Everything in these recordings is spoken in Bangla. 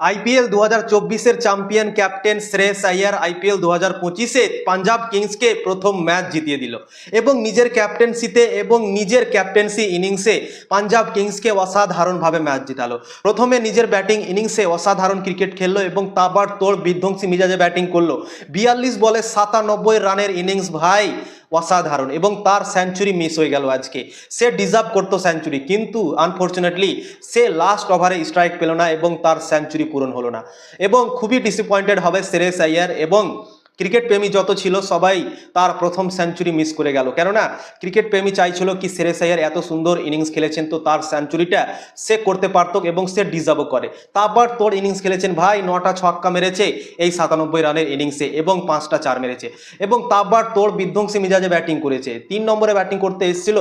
আইপিএল দু হাজার চব্বিশের champion captain Shreyas Iyer IPL দু হাজার পঁচিশে পাঞ্জাব কিংসকে প্রথম ম্যাচ জিতিয়ে দিল। এবং নিজের ক্যাপ্টেন্সিতে এবং নিজের ক্যাপ্টেন্সি ইনিংসে পাঞ্জাব কিংসকে অসাধারণভাবে ম্যাচ জিতালো। প্রথমে নিজের ব্যাটিং ইনিংসে অসাধারণ ক্রিকেট খেললো এবং তারপর তোর বিধ্বংসী মিজাজে ব্যাটিং করল। বিয়াল্লিশ বলে সাতানব্বই রানের ইনিংস, ভাই অসাধারণ এবং তার সেঞ্চুরি মিস হয়ে গেল আজকে। সে ডিজার্ভ করতো সেঞ্চুরি কিন্তু আনফর্চুনেটলি সে লাস্ট ওভারে স্ট্রাইক পেল না এবং তার সেঞ্চুরি পূরণ হলো না। এবং খুবই ডিসঅ্যাপয়েন্টেড হবে সেরেস আইয়ার এবং ক্রিকেট প্রেমী যত ছিল, সবাই তার প্রথম সেঞ্চুরি মিস করে গেল। কেননা, ক্রিকেট প্রেমী চাইছিল কি সেরেস আইয়ার এত সুন্দর ইনিংস খেলেছেন, তো তার সেঞ্চুরিটা সে করতে পারত এবং সে ডিজার্ভও করে। তারপর তোর ইনিংস খেলেছেন ভাই, নটা ছক্কা মেরেছে এই সাতানব্বই রানের ইনিংসে এবং পাঁচটা চার মেরেছে। এবং তারপর তোর বিধ্বংসী মিজাজে ব্যাটিং করেছে। তিন নম্বরে ব্যাটিং করতে এসেছিল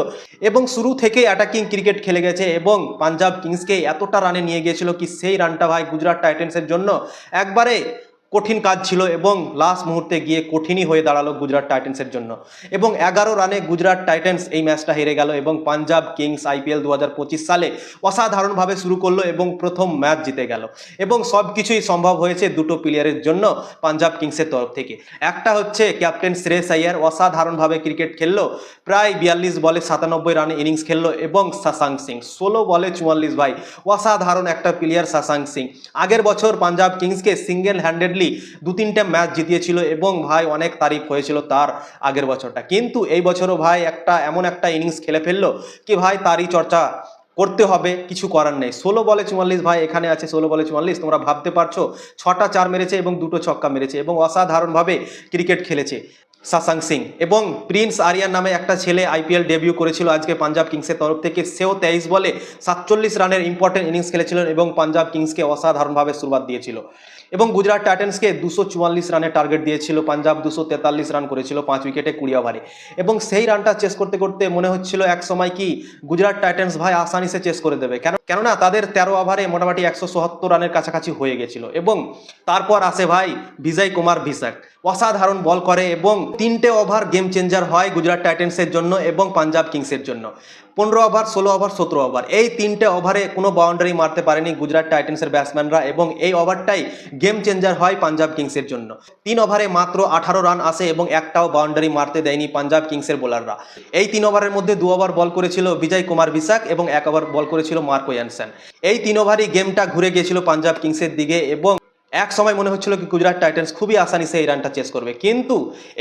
এবং শুরু থেকে অ্যাটাকিং ক্রিকেট খেলে গেছে এবং পাঞ্জাব কিংসকে এতটা রানে নিয়ে গিয়েছিল কি সেই রানটা ভাই গুজরাট টাইটেন্সের জন্য। একবারে কঠিন কাজ ছিল এবং লাস্ট মুহূর্তে গিয়ে কঠিনই হয়ে দাঁড়াল গুজরাট টাইটেন্সের জন্য। এবং এগারো রানে গুজরাট টাইটেন্স এই ম্যাচটা হেরে গেল এবং পাঞ্জাব কিংস আইপিএল দু পঁচিশ সালে অসাধারণভাবে শুরু করল এবং প্রথম ম্যাচ জিতে গেল। এবং সব কিছুই সম্ভব হয়েছে দুটো প্লেয়ারের জন্য পাঞ্জাব কিংসের তরফ থেকে। একটা হচ্ছে ক্যাপ্টেন শ্রেয়স আইয়ার অসাধারণভাবে ক্রিকেট খেললো, প্রায় বিয়াল্লিশ বলে সাতানব্বই রানে ইনিংস খেললো এবং সাসাং সিং। ষোলো বলে চুয়াল্লিশ, ভাই, অসাধারণ একটা প্লেয়ার সাসাং সিং। আগের বছর পাঞ্জাব কিংসকে সিঙ্গেল হ্যান্ডেডলি দু তিনটে ম্যাচ জিতিয়েছিল এবং ভাই অনেক তারিফ হয়েছিল তার আগের বছরটা। কিন্তু এই বছরও ভাই একটা এমন একটা ইনিংস খেলে ফেলল কি ভাই তারই চর্চা করতে হবে, কিছু করার নেই। ষোলো বলে চুয়াল্লিশ ভাই এখানে আছে, ষোলো বলে চুয়াল্লিশ, তোমরা ভাবতে পারছ, ছটা চার মেরেছে এবং দুটো ছক্কা মেরেছে এবং অসাধারণভাবে ক্রিকেট খেলেছে। সাসাং সিং এবং প্রিন্স আরিয়ান নামে একটা ছেলে আইপিএল ডেবিউ করেছিল আজকে পাঞ্জাব কিংসের তরফ থেকে। সেও তেইশ বলে সাতচল্লিশ রানের ইম্পর্টেন্ট ইনিংস খেলেছিলেন এবং পাঞ্জাব কিংসকে অসাধারণভাবে শুরুয়াত দিয়েছিল। এবং গুজরাট টাইটেন্সকে দুশো চুয়াল্লিশ রানের টার্গেট দিয়েছিল। পাঞ্জাব দুশো তেতাল্লিশ রান করেছিল পাঁচ উইকেটে কুড়ি ওভারে এবং সেই রানটা চেস করতে করতে মনে হচ্ছিল এক সময় কি গুজরাট টাইটেন্স ভাই আসানি সে চেস করে দেবে। কেন কেননা তাদের তেরো ওভারে মোটামুটি একশো সত্তর রানের কাছাকাছি হয়ে গেছিল। এবং তারপর আসে ভাই বিজয় কুমার ভিসাক। অসাধারণ বল করে এবং তিনটে ওভার গেম চেঞ্জার হয় গুজরাট টাইটেন্সের জন্য এবং পাঞ্জাব কিংসের জন্য। পনেরো ওভার, ষোলো ওভার, সতেরো ওভার। এই তিনটে ওভারে কোনো বাউন্ডারি মারতে পারেনি গুজরাট টাইটেন্সের ব্যাটসম্যানরা এবং এই ওভারটাই গেম চেঞ্জার হয় পাঞ্জাব কিংসের জন্য। তিন ওভারে মাত্র আঠারো রান আসে এবং একটাও বাউন্ডারি মারতে দেয়নি পাঞ্জাব কিংসের বোলাররা এই তিন ওভারের মধ্যে দু ওভার বল করেছিল বিজয় কুমার বিশাক এবং এক ওভার বল করেছিল মার্কো ইয়ানসেন। এই তিন ওভারই গেমটা ঘুরে গিয়েছিল পাঞ্জাব কিংসের দিকে এবং এক সময় মনে হচ্ছিল কি গুজরাট টাইটান্স খুবই আসানি সে এই রানটা চেস করবে। কিন্তু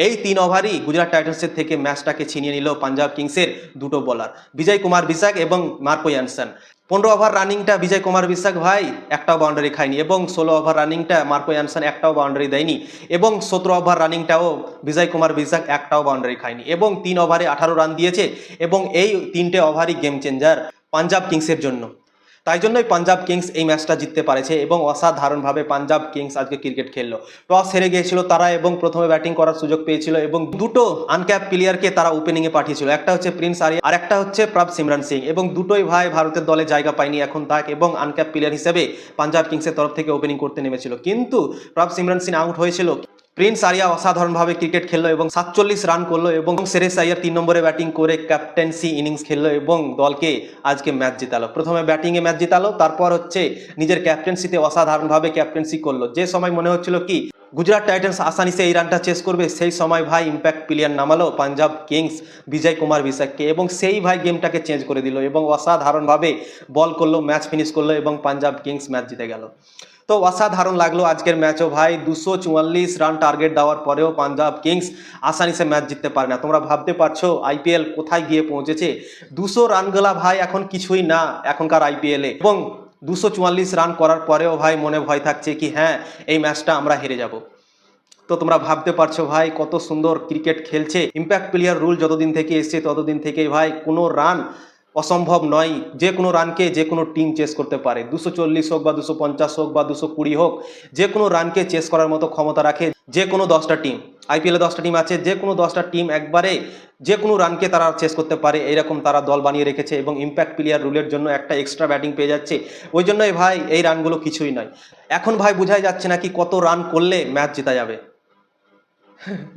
এই তিন ওভারই গুজরাট টাইটান্সের থেকে ম্যাচটাকে ছিনিয়ে নিল পাঞ্জাব কিংসের দুটো বোলার বিজয় কুমার বিশাক এবং মার্কো ইয়ানসন। পনেরো ওভার রানিংটা বিজয় কুমার বিশাক ভাই একটাও বাউন্ডারি খায়নি এবং ষোলো ওভার রানিংটা মার্কো ইয়ানসন একটাও বাউন্ডারি দেয়নি এবং সতেরো ওভার রানিংটাও বিজয় কুমার বিশাক একটাও বাউন্ডারি খায়নি এবং তিন ওভারে আঠারো রান দিয়েছে এবং এই তিনটে ওভারই গেম চেঞ্জার পাঞ্জাব কিংসের জন্য। তাই জন্যই পাঞ্জাব কিংস এই ম্যাচটা জিততে পারেছে এবং অসাধারণভাবে পাঞ্জাব কিংস আজকে ক্রিকেট খেললো। টস হেরে গিয়েছিল তারা এবং প্রথমে ব্যাটিং করার সুযোগ পেয়েছিল এবং দুটো আনক্যাপ প্লেয়ারকে তারা ওপেনিংয়ে পাঠিয়েছিল। একটা হচ্ছে প্রিন্স আরিয়া আর একটা হচ্ছে প্রভ সিমরান সিং এবং দুটোই ভাই ভারতের দলে জায়গা পায়নি এখন তাক এবং আনক্যাপ প্লেয়ার হিসেবে পাঞ্জাব কিংসের তরফ থেকে ওপেনিং করতে নেমেছিল। কিন্তু প্রভ সিমরান সিং আউট হয়েছিল। প্রিন্স আরিয়া অসাধারণভাবে ক্রিকেট খেললো এবং সাতচল্লিশ রান করল এবং সেরেস আইয়ার তিন নম্বরে ব্যাটিং করে ক্যাপ্টেন্সি ইনিংস খেললো এবং দলকে আজকে ম্যাচ জিতালো। প্রথমে ব্যাটিংয়ে ম্যাচ জিতালো, তারপর হচ্ছে নিজের ক্যাপ্টেন্সিতে অসাধারণভাবে ক্যাপ্টেন্সি করল। যে সময় মনে হচ্ছিল কি, গুজরাট টাইটান্স আসানিসে এই রানটা চেস করবে, সেই সময় ভাই ইম্প্যাক্ট প্লেয়ার নামালো পাঞ্জাব কিংস বিজয় কুমার বিশাককে এবং সেই ভাই গেমটাকে চেঞ্জ করে দিল এবং অসাধারণভাবে বল করল, ম্যাচ ফিনিশ করল এবং পাঞ্জাব কিংস ম্যাচ জিতে গেল। তো অসাধারণ লাগল আজকের ম্যাচও ভাই। দুশো চুয়াল্লিশ রান টার্গেট দেওয়ার পরেও পাঞ্জাব কিংস আসানিসে ম্যাচ জিততে পারে না। তোমরা ভাবতে পারছ আইপিএল কোথায় গিয়ে পৌঁছেছে? দুশো রানগুলা ভাই এখন কিছুই না এখনকার আইপিএলে এবং দুশো চুয়াল্লিশ রান করার পরেও ভাই মনে ভয় থাকছে কি হ্যাঁ এই ম্যাচটা আমরা হেরে যাব। তো তোমরা ভাবতে পারছ ভাই কত সুন্দর ক্রিকেট খেলছে। ইম্প্যাক্ট প্লেয়ার রুল যতদিন থেকে এসছে ততদিন থেকেই ভাই কোনো রান অসম্ভব নয়, যে কোনো রানকে যে কোনো টিম চেস করতে পারে। দুশো চল্লিশ হোক বা দুশো পঞ্চাশ হোক বা দুশো কুড়ি হোক, যে কোনো রানকে চেস করার মতো ক্ষমতা রাখে যে কোনো দশটা টিম আইপিএলে দশটা টিম আছে, যে কোনো দশটা টিম একবারে যে কোনো রানকে তারা চেস করতে পারে, এইরকম তারা দল বানিয়ে রেখেছে এবং ইম্প্যাক্ট প্লেয়ার রুলের জন্য একটা এক্সট্রা ব্যাটিং পেয়ে যাচ্ছে। ওই জন্যই ভাই, এই রানগুলো কিছুই নয়। এখন ভাই, বোঝাই যাচ্ছে না কি কত রান করলে ম্যাচ জেতা যাবে।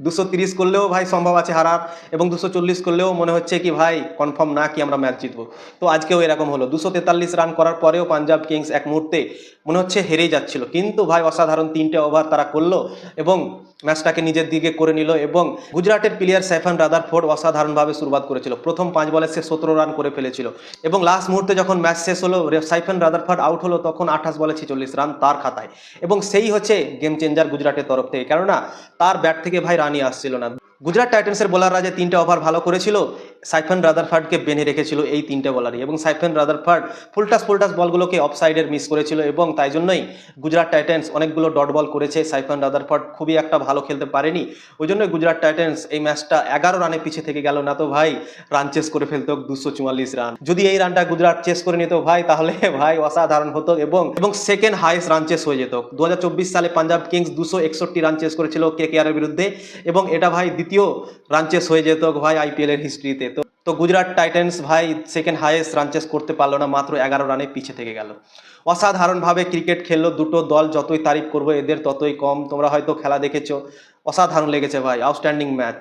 দুশো তিরিশ করলেও ভাই সম্ভব আছে হারার এবং দুশো চল্লিশ করলেও মনে হচ্ছে কি ভাই কনফার্ম না কি আমরা ম্যাচ জিতবো। তো আজকেও এরকম হলো। দুশো তেতাল্লিশ রান করার পরেও পাঞ্জাব কিংস এক মুহূর্তে মনে হচ্ছে হেরেই যাচ্ছিল। কিন্তু ভাই অসাধারণ তিনটে ওভার তারা করল এবং ম্যাচটাকে নিজের দিকে করে নিল এবং গুজরাটের প্লেয়ার সাইফান রাদারফোর্ড অসাধারণভাবে শুরুয়াত করেছিল। প্রথম পাঁচ বলে সে সতেরো রান করে ফেলেছিল এবং লাস্ট মুহূর্তে যখন ম্যাচ শেষ হলো সাইফান রাদারফোর্ড আউট হলো তখন আঠাশ বলে ছেচল্লিশ রান তার খাতায়। এবং সেই হচ্ছে গেম চেঞ্জার গুজরাটের তরফ থেকে। কেননা তার ব্যাট থেকে ভাই রানী আসছিল না। গুজরাট টাইটান্সের বোলাররা যে তিনটে ওভার ভালো করেছিল, সাইফান রাদারফার্ডকে বেঁধে রেখেছিল এই তিনটে বলারই। এবং সাইফান রাদারফার্ড ফুলটাস ফুলটাস বলগুলোকে অফ সাইডের মিস করেছিল এবং তাই জন্যই গুজরাট টাইটান্স অনেকগুলো ডট বল করেছে। সাইফান রাদারফার্ড খুবই একটা ভালো খেলতে পারেনি। ওই জন্যই গুজরাট টাইটান্স এই ম্যাচটা এগারো রানে পিছিয়ে থেকে গেল। না তো ভাই রান চেস করে ফেলতো দুশো চুয়াল্লিশ রান যদি এই রানটা গুজরাট চেস করে নিত ভাই, তাহলে ভাই অসাধারণ হতো এবং এবং সেকেন্ড হাইস্ট রান চেস হয়ে যেত। দু হাজার চব্বিশ সালে পাঞ্জাব কিংস দুশো একষট্টি রান চেস করেছিল কে কে এর বিরুদ্ধে এবং এটা ভাই দ্বিতীয় রানচেস হয়ে যেত ভাই আইপিএল এর হিস্ট্রিতে তো তো গুজরাট টাইটান্স ভাই সেকেন্ড হাইয়েস্ট রানচেস করতে পারল না, মাত্র এগারো রানে পিছিয়ে থেকে গেল। অসাধারণভাবে ক্রিকেট খেললো, দুটো দল যতই তারিফ করব, এদের ততই কম। তোমরা হয়তো খেলা দেখেছ, অসাধারণ লেগেছে ভাই আউটস্ট্যান্ডিং ম্যাচ